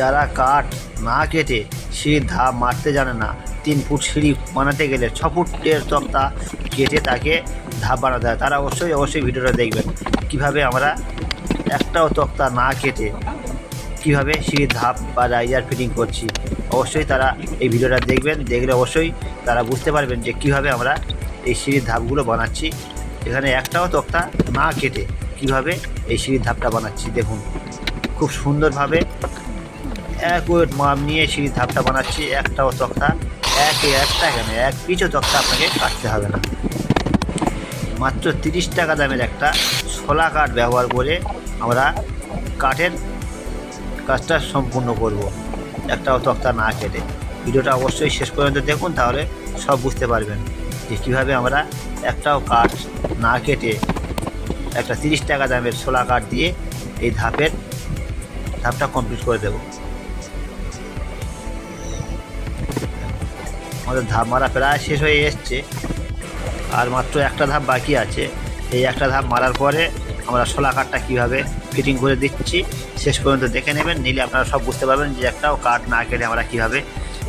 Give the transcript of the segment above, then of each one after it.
যারা কাঠ না কেটে সিঁড়ির ধাপ মারতে জানে না, তিন ফুট সিঁড়ি বানাতে গেলে ছ ফুটের তক্তা কেটে তাকে ধাপ বানাতে হয়। তারা অবশ্যই অবশ্যই ভিডিওটা দেখবেন। কীভাবে আমরা একটাও তক্তা না কেটে কীভাবে সিঁড়ির ধাপ বা রাইজার ফিটিং করছি, অবশ্যই তারা এই ভিডিওটা দেখবেন। দেখলে অবশ্যই তারা বুঝতে পারবেন যে কীভাবে আমরা এই সিঁড়ির ধাপগুলো বানাচ্ছি। এখানে একটাও তক্তা না কেটে কীভাবে এই সিঁড়ির ধাপটা বানাচ্ছি, দেখুন। খুব সুন্দরভাবে এক ওয়েট মাপ নিয়ে সিঁড়ির ধাপটা বানাচ্ছি, একটাও তক্তা একে একটা কেন এক পিছু তক্তা আপনাকে কাটতে হবে না। মাত্র তিরিশ টাকা দামের একটা ছোলা কাঠ ব্যবহার করে আমরা কাঠের কাজটা সম্পূর্ণ করব, একটাও তক্তা না কেটে। ভিডিওটা অবশ্যই শেষ পর্যন্ত দেখুন, তাহলে সব বুঝতে পারবেন যে কীভাবে আমরা একটাও কাঠ না কেটে একটা তিরিশ টাকা দামের ছোলা কাঠ দিয়ে এই ধাপের ধাপটা কমপ্লিট করে দেব। আমাদের ধাপ মারা প্রায় শেষ হয়ে এসছে। আর মাত্র একটা ধাপ বাকি আছে। এই একটা ধাপ মারার পরে আমরা শোলা কাঠটা কীভাবে ফিটিং করে দিচ্ছি, শেষ পর্যন্ত দেখে নেবেন। নিলে আপনারা সব বুঝতে পারবেন যে একটাও কাঠ না কেটে আমরা কীভাবে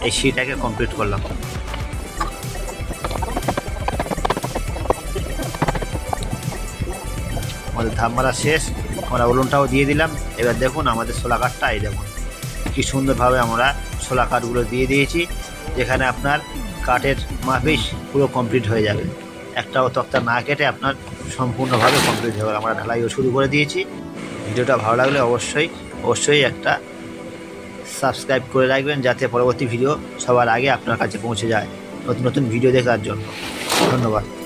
এই সিটাকে কমপ্লিট করলাম। আমাদের ধাপ মারা শেষ। আমরা উলনটাও দিয়ে দিলাম। এবার দেখুন আমাদের শোলা কাঠটা এই দেখুন। কী সুন্দরভাবে আমরা শোলা কাঠগুলো দিয়ে দিয়েছি, যেখানে আপনার কাঠের মাফিস পুরো কমপ্লিট হয়ে যাবে। একটাও তক্তা না কেটে আপনার সম্পূর্ণভাবে কমপ্লিট হয়ে আমরা ঢালাইও শুরু করে দিয়েছি। ভিডিওটা ভালো লাগলে অবশ্যই অবশ্যই একটা সাবস্ক্রাইব করে রাখবেন, যাতে পরবর্তী ভিডিও সবার আগে আপনার কাছে পৌঁছে যায় নতুন নতুন ভিডিও দেখার জন্য। ধন্যবাদ।